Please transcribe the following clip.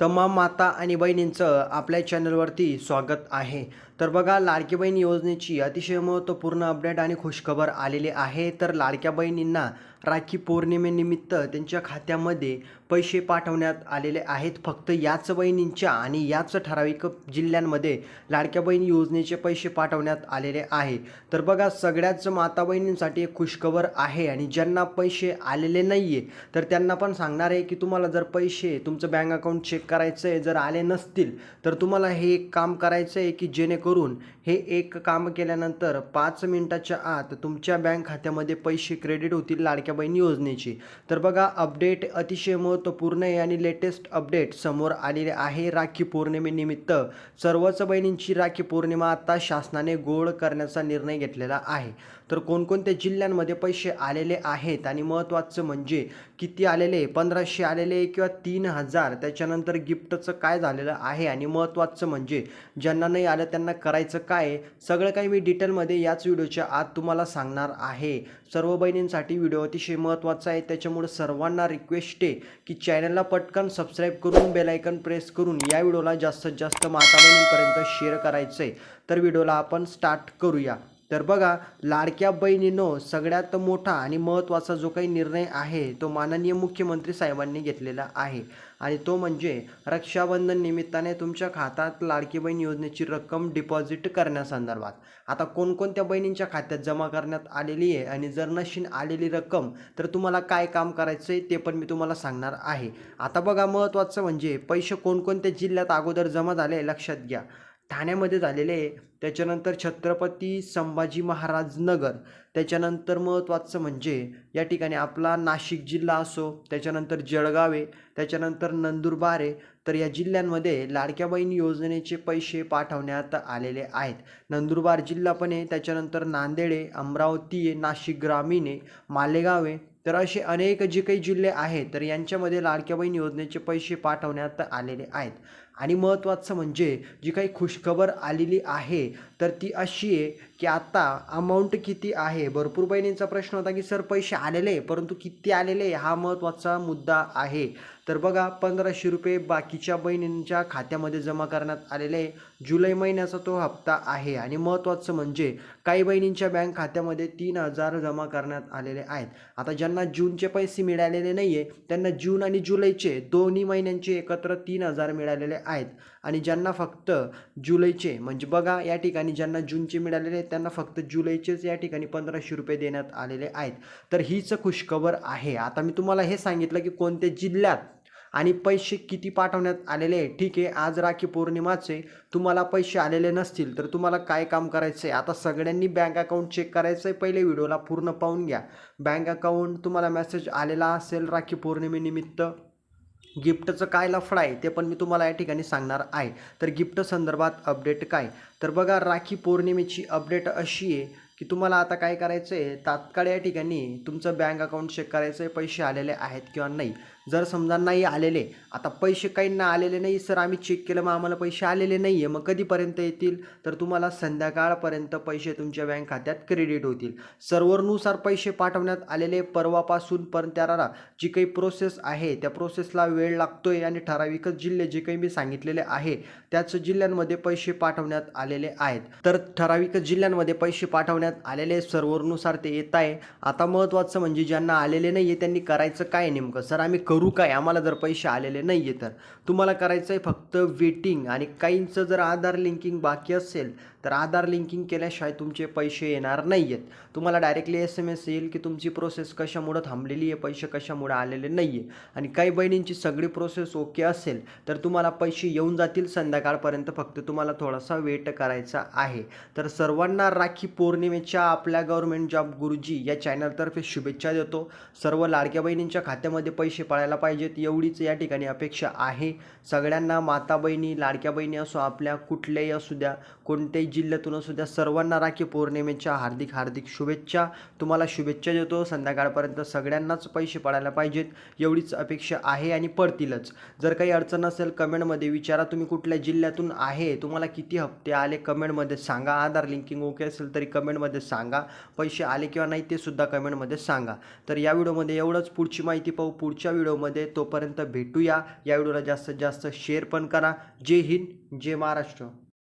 तमाम माता आणि बहिणींचं आपल्या चॅनलवरती स्वागत आहे. तर बघा लाडकी बहीण योजनेची अतिशय महत्त्वपूर्ण अपडेट आणि खुशखबर आलेली आहे. तर लाडक्या बहिणींना राखी पौर्णिमेनिमित्त त्यांच्या खात्यामध्ये पैसे पाठवण्यात आलेले आहेत. फक्त याच बहिणींच्या आणि याच ठराविक जिल्ह्यांमध्ये लाडक्या बहीण योजनेचे पैसे पाठवण्यात आलेले आहे. तर बघा सगळ्याच माता बहिणींसाठी एक खुशखबर आहे आणि ज्यांना पैसे आलेले नाही आहे तर त्यांना पण सांगणार आहे की तुम्हाला जर पैसे तुमचं बँक अकाउंट चेक करायचं आहे जर आले नसतील तर तुम्हाला हे एक काम करायचं आहे की जेणेकरून हे एक काम केल्यानंतर पाच मिनिटाच्या आत तुमच्या बँक खात्यामध्ये पैसे क्रेडिट होतील लाडक्या बहीण योजनेची. तर बघा अपडेट अतिशय महत्त्वपूर्ण आहे आणि लेटेस्ट अपडेट समोर आलेले आहे राखी पौर्णिमेनिमित्त सर्वच बहिणींची राखी पौर्णिमा आता शासनाने गोळ करण्याचा निर्णय घेतलेला आहे. तर कोणकोणत्या जिल्ह्यांमध्ये पैसे आलेले आहेत? आणि महत्त्वाचं म्हणजे किती आलेले? पंधराशे आलेले किंवा तीन हजार. त्याच्यानंतर गिफ्टचं काय झालेलं आहे आणि महत्त्वाचं म्हणजे ज्यांना नाही आलं त्यांना करायचं काय सगळं काही मी डिटेलमध्ये याच व्हिडिओच्या आत तुम्हाला सांगणार आहे. सर्व बहिणींसाठी व्हिडिओ अतिशय महत्त्वाचा आहे. त्याच्यामुळे सर्वांना रिक्वेस्ट आहे की चॅनलला पटकन सबस्क्राईब करून बेलायकन प्रेस करून या व्हिडिओला जास्तीत जास्त माता बहिणींपर्यंत शेअर करायचं आहे तर व्हिडिओला आपण स्टार्ट करूया. तर बघा लाडक्या बहिणीनो सगळ्यात मोठा आणि महत्त्वाचा जो काही निर्णय आहे तो माननीय मुख्यमंत्री साहेबांनी घेतलेला आहे. आणि तो म्हणजे रक्षाबंधन निमित्ताने तुमच्या खात्यात लाडकी बहीण योजनेची रक्कम डिपॉझिट करण्यासंदर्भात. आता कोणकोणत्या बहिणींच्या खात्यात जमा करण्यात आलेली आहे आणि जर नशीन आलेली रक्कम तर तुम्हाला काय काम करायचं आहे ते पण मी तुम्हाला सांगणार आहे. आता बघा महत्त्वाचं म्हणजे पैसे कोणकोणत्या जिल्ह्यात अगोदर जमा झाले लक्षात घ्या. ठाण्यामध्ये झालेले आहे. त्याच्यानंतर छत्रपती संभाजी महाराज नगर. त्याच्यानंतर महत्त्वाचं म्हणजे या ठिकाणी आपला नाशिक जिल्हा असो त्याच्यानंतर जळगाव आहे त्याच्यानंतर नंदुरबार आहे तर या जिल्ह्यांमध्ये लाडक्या बहीण योजनेचे पैसे पाठवण्यात आलेले आहेत. नंदुरबार जिल्हा पण आहे त्याच्यानंतर नांदेड आहे अमरावती आहे नाशिक ग्रामीण आहे मालेगाव आहे तर असे अनेक जे काही जिल्हे आहेत तर यांच्यामध्ये लाडक्या बहीण योजनेचे पैसे पाठवण्यात आलेले आहेत. आणि महत्त्वाचं म्हणजे जी काही खुशखबर आलेली आहे तर ती अशी आहे की आता अमाऊंट किती आहे? भरपूर बहिणींचा प्रश्न होता की सर पैसे आलेले परंतु किती आलेले हा महत्त्वाचा मुद्दा आहे. तर बघा पंधराशे रुपये बाकीच्या बहिणींच्या खात्यामध्ये जमा करण्यात आलेले आहे. जुलै महिन्याचा तो हप्ता आहे आणि महत्त्वाचं म्हणजे काही बहिणींच्या बँक खात्यामध्ये तीन हजार जमा करण्यात आलेले आहेत. आता ज्यांना जूनचे पैसे मिळालेले नाही आहे त्यांना जून आणि जुलैचे दोन्ही महिन्यांचे एकत्र तीन हजार मिळालेले आहेत. आणि ज्यांना फक्त जुलैचे म्हणजे बघा या ठिकाणी ज्यांना जूनचे मिळालेले आहेत त्यांना फक्त जुलैचेच या ठिकाणी पंधराशे रुपये देण्यात आलेले आहेत. तर हीच खुशखबर आहे. आता मी तुम्हाला हे सांगितलं की कोणत्या जिल्ह्यात आणि पैसे किती पाठवण्यात आलेले आहे ठीक आहे आज राखी पौर्णिमाचे तुम्हाला पैसे आलेले नसतील तर तुम्हाला काय काम करायचं आहे आता सगळ्यांनी बँक अकाउंट चेक करायचं आहे पहिले व्हिडिओला पूर्ण पाहून घ्या. बँक अकाउंट तुम्हाला मेसेज आलेला असेल राखी पौर्णिमेनिमित्त गिफ्टचं काय लफडा आहे ते पण मी तुम्हाला या ठिकाणी सांगणार आहे. तर गिफ्ट संदर्भात अपडेट काय? तर बघा राखी पौर्णिमेची अपडेट अशी आहे की तुम्हाला आता काय करायचं आहे तात्काळ या ठिकाणी तुमचं बँक अकाउंट चेक करायचं आहे पैसे आलेले आहेत किंवा नाही. जर समजा नाही आलेले आता पैसे काहींना आलेले नाही सर आम्ही चेक केलं मग आम्हाला पैसे आलेले नाही आहे मग कधीपर्यंत येतील? तर तुम्हाला संध्याकाळपर्यंत पैसे तुमच्या बँक खात्यात क्रेडिट होतील. सर्व्हरनुसार पैसे पाठवण्यात आलेले परवापासून पण त्याला जी काही प्रोसेस आहे त्या प्रोसेसला वेळ लागतो आहे आणि ठराविकच जिल्हे जे काही मी सांगितलेले आहे त्याच जिल्ह्यांमध्ये पैसे पाठवण्यात आलेले आहेत. तर ठराविक जिल्ह्यांमध्ये पैसे पाठवण्यात आलेले सर्व्हरनुसार ते येत आहे. आता महत्त्वाचं म्हणजे ज्यांना आलेले नाही आहे त्यांनी करायचं काय नेमकं? सर आम्ही करू काय? आम्हाला जर पैसे आलेले नाही आहे तर. तुम्हाला करायचं आहे फक्त वेटिंग आणि काहींचं जर आधार लिंकिंग बाकी असेल तर आधार लिंकिंग केल्याशिवाय तुमचे पैसे येणार नाही आहेत तुम्हाला डायरेक्टली एस एम एस येईल की तुमची प्रोसेस कशामुळं थांबलेली आहे पैसे कशामुळं आलेले नाही आहे आणि काही बहिणींची सगळी प्रोसेस ओके असेल तर तुम्हाला पैसे येऊन जातील संध्याकाळपर्यंत. फक्त तुम्हाला थोडासा वेट करायचा आहे. तर सर्वांना राखी पौर्णिमेच्या आपल्या गव्हर्मेंट जॉब गुरुजी या चॅनलतर्फे शुभेच्छा देतो. सर्व लाडक्या बहिणींच्या खात्यामध्ये पैसे पडायला पाहिजेत. एवढीच या ठिकाणी अपेक्षा आहे. सगळ्यांना माता बहिणी लाडक्या बहिणी असो आपल्या कुठल्याही असू द्या कोणत्याही जिल्ह्यातून असू द्या सर्वांना राखी पौर्णिमेच्या हार्दिक हार्दिक शुभेच्छा. तुम्हाला शुभेच्छा देतो. संध्याकाळपर्यंत सगळ्यांनाच पैसे पडायला पाहिजेत. एवढीच अपेक्षा आहे आणि पडतीलच. जर काही अडचण असेल कमेंटमध्ये विचारा. तुम्ही कुठल्या जिल्ह्यातून आहे तुम्हाला किती हप्ते आले कमेंटमध्ये सांगा. आधार लिंकिंग ओके असेल तरी कमेंटमध्ये सांगा. पैसे आले किंवा नाही ते सुद्धा कमेंटमध्ये सांगा. तर या व्हिडिओमध्ये एवढंच. पुढची माहिती पाहू पुढच्या व्हिडिओमध्ये. तोपर्यंत भेटूया. या व्हिडिओला जास्तीत जास्त शेअर पण करा. जय हिंद. जय महाराष्ट्र.